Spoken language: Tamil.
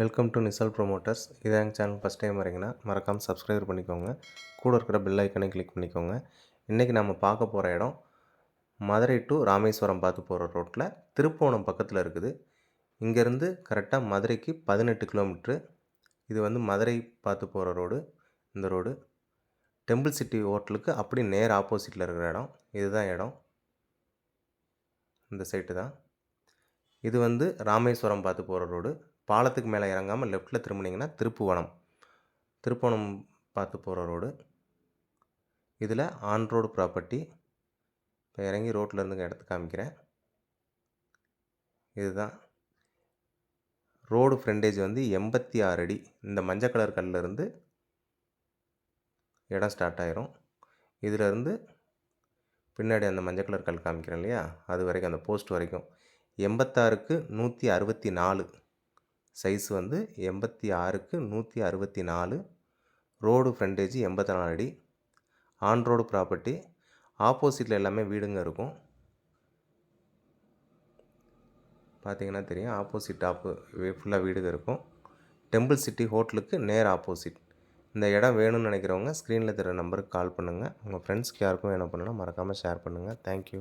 வெல்கம் டு நிசல் ப்ரொமோட்டர்ஸ் இதே எங்கள் சேனல் ஃபஸ்ட் டைம் வரீங்கன்னா மறக்காமல் சப்ஸ்கிரைப் பண்ணிக்கோங்க. கூட இருக்கிற பெல் ஐக்கனை கிளிக் பண்ணிக்கோங்க. இன்றைக்கி நம்ம பார்க்க போகிற இடம் மதுரை டு ராமேஸ்வரம் பார்த்து போகிற ரோட்டில் திருப்போணம் பக்கத்தில் இருக்குது. இங்கேருந்து கரெக்டாக மதுரைக்கு பதினெட்டு கிலோமீட்ரு இது வந்து மதுரை பார்த்து போகிற ரோடு இந்த ரோடு டெம்பிள் சிட்டி ஹோட்டலுக்கு அப்படி நேர் ஆப்போசிட்டில் இருக்கிற இடம். இதுதான் இடம். இந்த சைட்டு தான். இது வந்து ராமேஸ்வரம் பார்த்து போகிற ரோடு பாலத்துக்கு மேலே இறங்காமல் லெஃப்ட்டில் திரும்பினீங்கன்னா திருப்புவனம். திருப்புவனம் பார்த்து போகிற ரோடு இதில் ஆன் ரோடு ப்ராப்பர்ட்டி இப்போ இறங்கி ரோட்டில் இருந்து இடத்து காமிக்கிறேன். இதுதான். ரோடு ஃப்ரண்டேஜ் வந்து எண்பத்தி ஆறு அடி. இந்த மஞ்சள் கலர் கல்லிருந்து இடம் ஸ்டார்ட் ஆயிரும். இதிலேருந்து பின்னாடி அந்த மஞ்சள் கலர் கல் காமிக்கிறேன் இல்லையா? அது வரைக்கும் அந்த போஸ்ட் வரைக்கும். எண்பத்தாறுக்கு நூற்றி அறுபத்தி நாலு. சைஸ் வந்து எண்பத்தி ஆறுக்கு நூற்றி அறுபத்தி நாலு. ரோடு ஃப்ரண்டேஜ் எண்பத்தி நாலு அடி. On road property. ஆப்போசிட்டில் எல்லாமே வீடுங்க இருக்கும். பார்த்தீங்கன்னா தெரியும். ஆப்போசிட் ஆப்பு ஃபுல்லாக வீடுங்க இருக்கும். டெம்பிள் சிட்டி ஹோட்டலுக்கு நேர் ஆப்போசிட். இந்த இடம் வேணும்னு நினைக்கிறவங்க ஸ்க்ரீனில் தர நம்பருக்கு கால் பண்ணுங்கள் உங்கள் ஃப்ரெண்ட்ஸ்க்கு யாருக்கும் வேணும் பண்ணுன்னா மறக்காமல் ஷேர் பண்ணுங்கள் தேங்க்யூ.